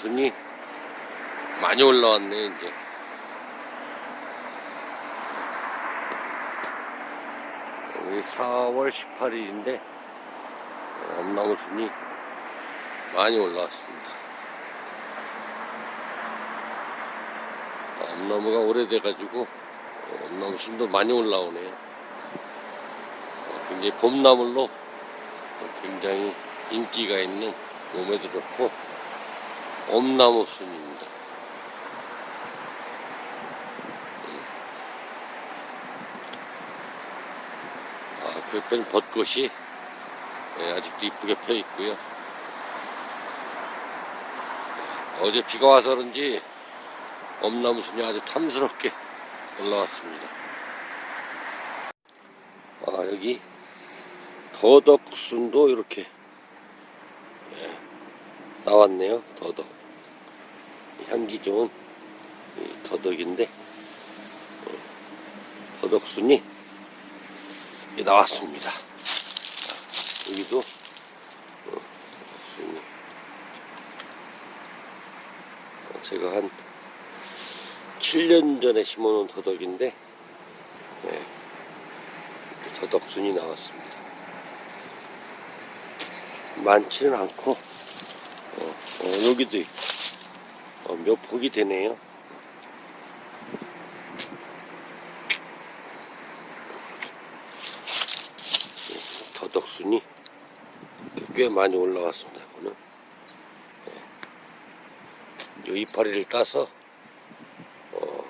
새순이 많이 올라왔네 이제. 오늘 4월 18일인데 엄나무 순이 많이 올라왔습니다. 엄나무가 오래돼가지고 엄나무 순도 많이 올라오네요. 굉장히 봄나물로 굉장히 인기가 있는 몸에도 좋고 엄나무 순입니다. 아, 그 옆에는 벚꽃이 예, 아직도 이쁘게 펴 있고요. 어제 비가 와서 그런지 엄나무 순이 아주 탐스럽게 올라왔습니다. 아, 여기 더덕순도 이렇게 예, 나왔네요. 더덕. 향기 좋은 이 더덕인데 어, 더덕순이 나왔습니다. 자, 여기도 어, 더덕순이 어, 제가 한 7년 전에 심어놓은 더덕인데 예, 이렇게 더덕순이 나왔습니다. 많지는 않고 어, 어, 여기도 있고 어, 몇 폭이 되네요. 더덕순이 꽤 많이 올라왔습니다. 이거는 네. 요 이파리를 따서 어,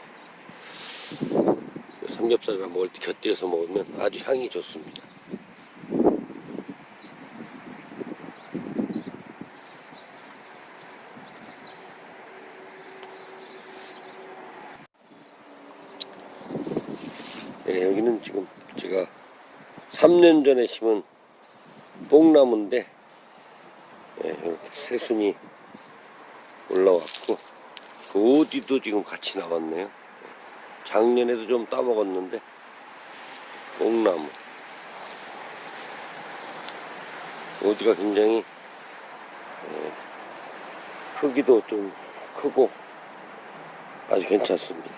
삼겹살이나 먹을 때 곁들여서 먹으면 아주 향이 좋습니다. 예, 여기는 지금 제가 3년 전에 심은 뽕나무인데 예, 이렇게 새순이 올라왔고 그 오디도 지금 같이 나왔네요. 작년에도 좀 따먹었는데 뽕나무 오디가 굉장히 예, 크기도 좀 크고 아주 괜찮습니다.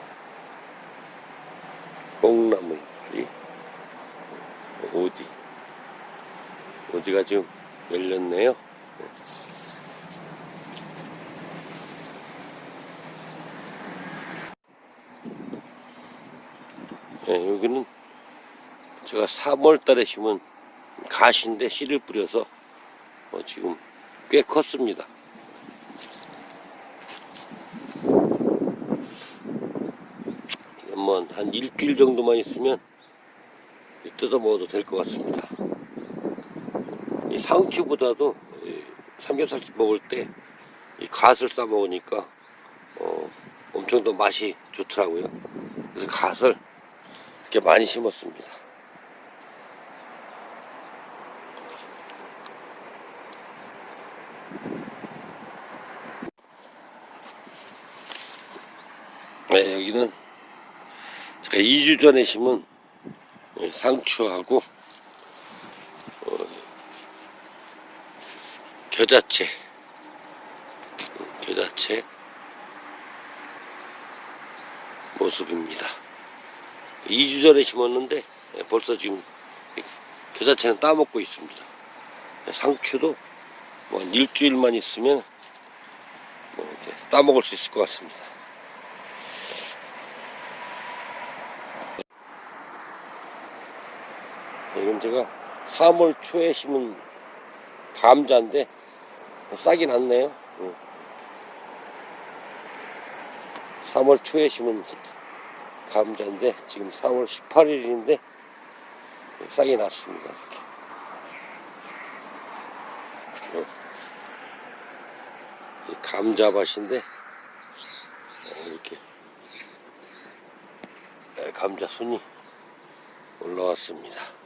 뽕나무 오디? 오디가 지금 열렸네요? 네, 여기는 제가 3월 달에 심은 가시인데 씨를 뿌려서 어, 지금 꽤 컸습니다. 한 일주일 정도만 있으면 뜯어 먹어도 될 것 같습니다. 이 상추보다도 이 삼겹살 먹을 때 이 갓을 싸 먹으니까 어, 엄청 더 맛이 좋더라고요. 그래서 갓을 이렇게 많이 심었습니다. 네, 여기는 제가 2주 전에 심은 예, 상추하고 어, 겨자채 음, 겨자채 모습입니다. 2주 전에 심었는데 예, 벌써 지금 이 겨자채는 따먹고 있습니다. 예, 상추도 뭐한 일주일만 있으면 뭐 따먹을 수 있을 것 같습니다 이건 제가 3월 초에 심은 감자인데 싹이 났네요. 응. 3월 초에 심은 감자인데 지금 4월 18일인데 싹이 났습니다. 이 감자밭인데 어, 이렇게 네, 감자 순이 올라왔습니다.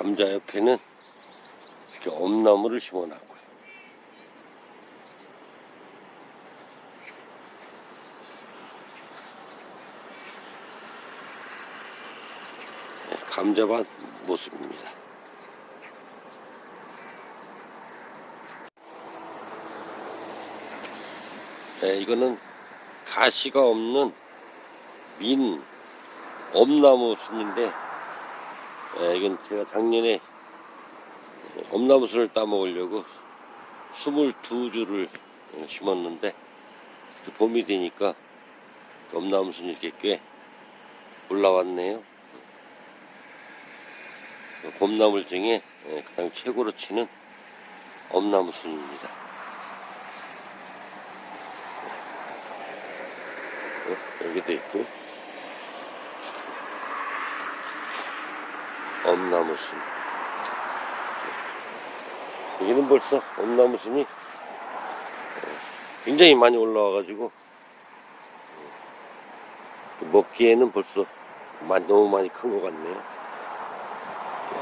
감자 옆에는 이렇게 엄나무를 심어놨고요. 네, 감자밭 모습입니다. 네, 이거는 가시가 없는 민 엄나무 숲인데 예, 이건 제가 작년에 예, 엄나무 순을 따먹으려고 22주를 심었는데 그 봄이 되니까 그 엄나무 순이 이렇게 꽤 올라왔네요. 그 봄나물 중에 예, 가장 최고로 치는 엄나무 순입니다. 어, 여기도 있고 엄나무순. 여기는 벌써 엄나무순이 어, 굉장히 많이 올라와 가지고 어, 먹기에는 벌써 너무 많이 큰 것 같네요.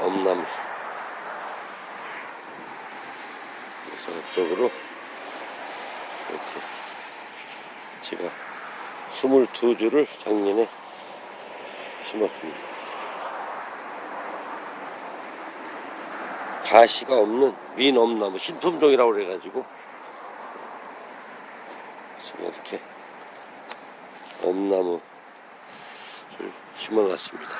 엄나무순. 그래서 이쪽으로 이렇게 제가 22주를 작년에 심었습니다. 가시가 없는 민엄나무 신품종이라고 그래가지고 지금 이렇게 엄나무를 심어놨습니다.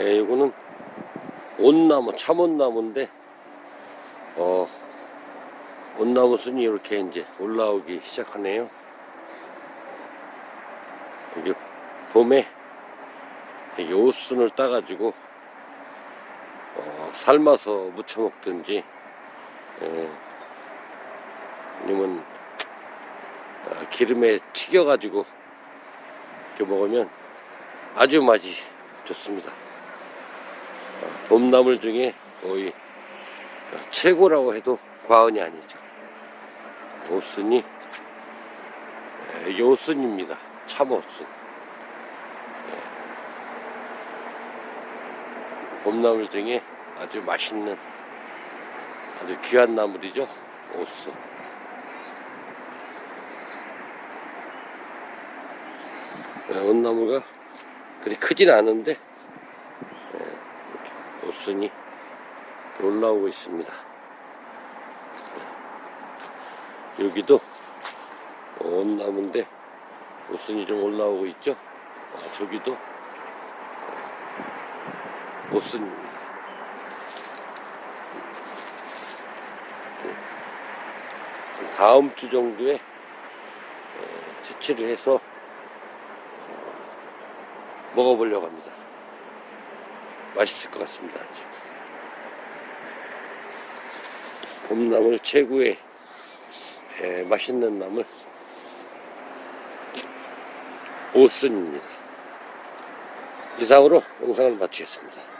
예, 이거는 온나무 참온나무인데 어 온나무 순이 이렇게 이제 올라오기 시작하네요. 이게 봄에 이 옷순을 따가지고 어, 삶아서 무쳐 먹든지 예, 아니면 아, 기름에 튀겨가지고 이렇게 먹으면 아주 맛이 좋습니다. 어, 봄나물 중에 거의 최고라고 해도 과언이 아니죠. 옷순이 예, 요순입니다. 참옷순. 봄나물 중에 아주 맛있는 아주 귀한 나물이죠. 옷순. 예, 온나무가 그리 크진 않은데 예, 옷순이 올라오고 있습니다. 여기도 온나무인데 옷순이 좀 올라오고 있죠. 아, 저기도 옷순입니다. 다음 주 정도에 어, 채취를 해서 먹어보려고 합니다. 맛있을 것 같습니다. 봄나물 최고의 에, 맛있는 나물 오순입니다. 이상으로 영상을 마치겠습니다.